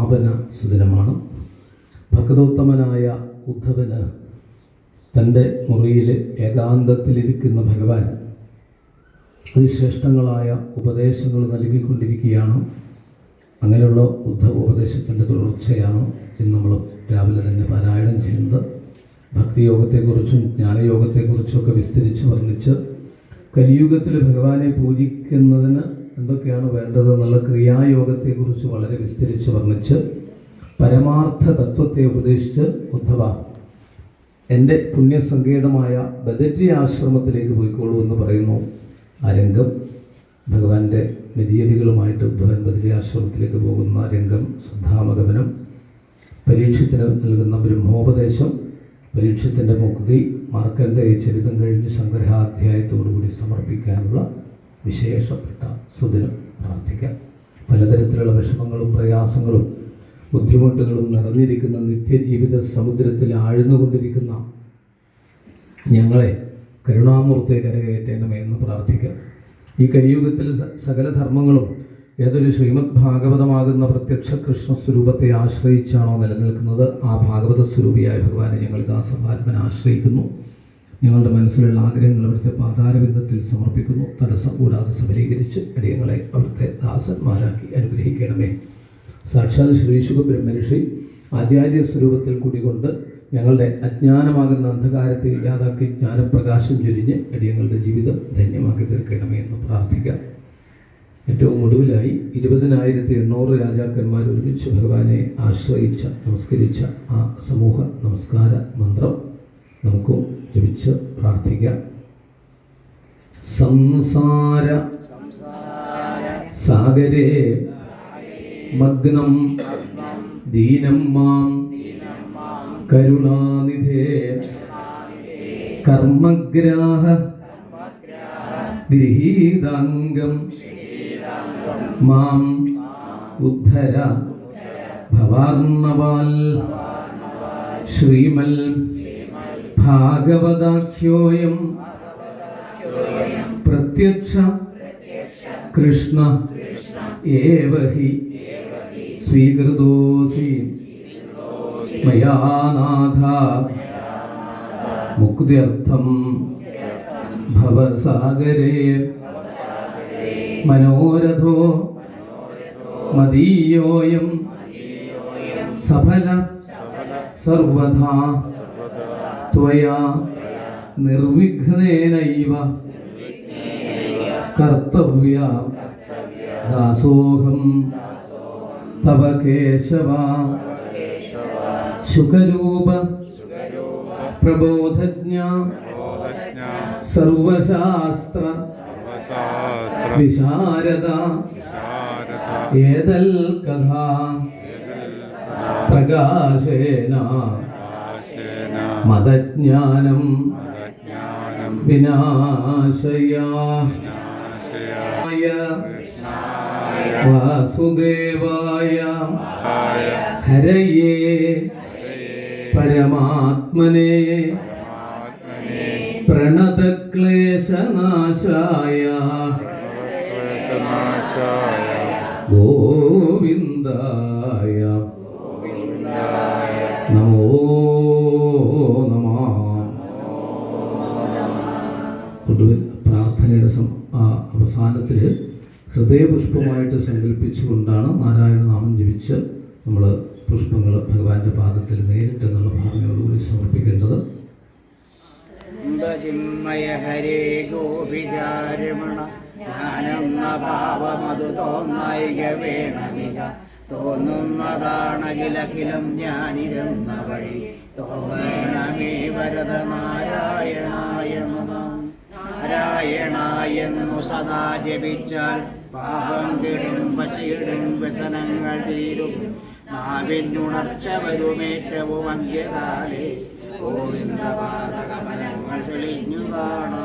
പാപന സുദിനമാണ്. ഭക്തോത്തമനായ ഉദ്ധവന് തന്റെ മുറിയിൽ ഏകാന്തത്തിലിരിക്കുന്ന ഭഗവാൻ അതിശ്രേഷ്ഠങ്ങളായ ഉപദേശങ്ങൾ നൽകിക്കൊണ്ടിരിക്കുകയാണ്. അങ്ങനെയുള്ള ഉദ്ധവ ഉപദേശത്തിന്റെ തുടർച്ചയാണ് ഇന്ന് നമ്മൾ രാവിലെ തന്നെ പാരായണം ചെയ്യുന്നത്. ഭക്തിയോഗത്തെക്കുറിച്ചും ജ്ഞാനയോഗത്തെക്കുറിച്ചും ഒക്കെ വിസ്തരിച്ച് വർണിച്ച് കലിയുഗത്തിൽ ഭഗവാനെ പൂജിക്കുന്നതിന് എന്തൊക്കെയാണ് വേണ്ടത് എന്നുള്ള ക്രിയായോഗത്തെക്കുറിച്ച് വളരെ വിസ്തരിച്ച് വർണിച്ച് പരമാർത്ഥ തത്വത്തെ ഉപദേശിച്ച് ഉദ്ധവ എന്റെ പുണ്യസങ്കേതമായ ബദരി ആശ്രമത്തിലേക്ക് പോയിക്കോളൂ എന്ന് പറയുന്നു ആ രംഗം. ഭഗവാന്റെ മെതിയടികളുമായിട്ട് ഉദ്ധവൻ ബദരി ആശ്രമത്തിലേക്ക് പോകുന്ന രംഗം ശ്രദ്ധാമഗമനം പരീക്ഷത്തിന് നൽകുന്ന ബ്രഹ്മോപദേശം പരീക്ഷത്തിന്റെ മുക്തി മാർക്കണ്ഡേയ ചരിതം കഴിഞ്ഞ് സംഗ്രഹാധ്യായത്തോടുകൂടി സമർപ്പിക്കാനുള്ള വിശേഷപ്പെട്ട സുദിനം പ്രാർത്ഥിക്കാം. പലതരത്തിലുള്ള വിഷമങ്ങളും പ്രയാസങ്ങളും ബുദ്ധിമുട്ടുകളും നിറഞ്ഞിരിക്കുന്ന നിത്യജീവിത സമുദ്രത്തിൽ ആഴ്ന്നുകൊണ്ടിരിക്കുന്ന ഞങ്ങളെ കരുണാമൂർത്തി കരകയറ്റേണമേ എന്ന് പ്രാർത്ഥിക്കാം. ഈ കലിയുഗത്തിൽ സകല ധർമ്മങ്ങളും ഏതൊരു ശ്രീമദ് ഭാഗവതമാകുന്ന പ്രത്യക്ഷ കൃഷ്ണ സ്വരൂപത്തെ ആശ്രയിച്ചാണോ നിലനിൽക്കുന്നത്? ആ ഭാഗവത സ്വരൂപിയായ ഭഗവാനെ ഞങ്ങൾ ദാസഭാത്മനെ ആശ്രയിക്കുന്നു. ഞങ്ങളുടെ മനസ്സിലുള്ള ആഗ്രഹങ്ങൾ അവിടുത്തെ പാതാരബിന്ദത്തിൽ സമർപ്പിക്കുന്നു. തടസ്സം കൂടാതെ സബലീകരിച്ച് അടിയങ്ങളെ അവിടുത്തെ ദാസന്മാരാക്കി അനുഗ്രഹിക്കണമേ. സാക്ഷാൽ ശ്രീശുഖ ബ്രഹ്മർഷി ആചാര്യ സ്വരൂപത്തിൽ കൂടികൊണ്ട് ഞങ്ങളുടെ അജ്ഞാനമാകുന്ന അന്ധകാരത്തെ ഇല്ലാതാക്കി ജ്ഞാനപ്രകാശം ചൊരിഞ്ഞ് അടിയങ്ങളുടെ ജീവിതം ധന്യമാക്കി തീർക്കണമേ എന്ന് പ്രാർത്ഥിക്കാം. ഏറ്റവും ഒടുവിലായി ഇരുപതിനായിരത്തി എണ്ണൂറ് രാജാക്കന്മാർ ഒരുമിച്ച് ഭഗവാനെ ആശ്രയിച്ച നമസ്കരിച്ച ആ സമൂഹ നമസ്കാര മന്ത്രം നമുക്കും ജപിച്ച് പ്രാർത്ഥിക്കാം. സംസാര സാഗരേ മഗ്നം ദീനം മാം കരുണാനിധേ കർമ്മഗ്രാഹ ഗൃഹീതാംഗം മാം ഉദ്ധര ഭവാർണവാൽ ശ്രീമൽ ഭാഗവതാഖ്യോയം പ്രത്യക്ഷ കൃഷ്ണ ഏവഹി സ്വീകൃതോസി മയാനാഥ മുക്തിയർത്ഥം ഭവസാഗരേ മനോരഥോ മദീയോയം സഫല സർവഥാ ത്വയാ നിർവിഘ്നേനൈവ കർത്തവ്യ ദാസോഹം തവ കേശവ ശുഖരൂപ പ്രബോധജ്ഞ സർവശാസ്ത്ര വിശാരദ ഏതൽ കഥാ? പ്രകാശേന. മതജ്ഞാനം. വിനാശയാ. വാസുദേവായ. ഹരയേ. പരമാത്മനെ. പ്രണതക്ലേശനാശായ. ഗോവിന്ദായ. നമോ നമ. ഒടുവിൽ പ്രാർത്ഥനയുടെ അവസാനത്തിൽ ഹൃദയപുഷ്പമായിട്ട് സങ്കല്പിച്ചുകൊണ്ടാണ് നാരായണ നാമം ജപിച്ച് നമ്മൾ പുഷ്പങ്ങൾ ഭഗവാന്റെ പാദത്തിൽ നേരിട്ട് എന്നുള്ള ഭാവനയോടുകൂടി സമർപ്പിക്കേണ്ടത്. ചിന്മയ ഹരേ ഗോപിചാരമണ ഞാനെന്ന ഭാവമതു തോന്നായിക വേണമിക. തോന്നുന്നതാണകിലഖിലം ഞാനിരുന്ന വഴി തോന്നണമേ വരത നാരായണായ നാരായണായെന്നു സദാ ജപിച്ചാൽ പാപം കിടും പശിയിടും വ്യസനങ്ങൾ തീരും. നാവിനുണർച്ച വരുമേറ്റവും അന്ത്യകാലേ ഗോവിന്ദപാദകമലങ്ങൾ തെളിഞ്ഞു കാണാം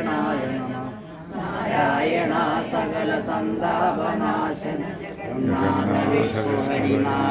നാരായണായ നമ നാരായണ സകല സന്താപനാശന ഹരിനാരായണ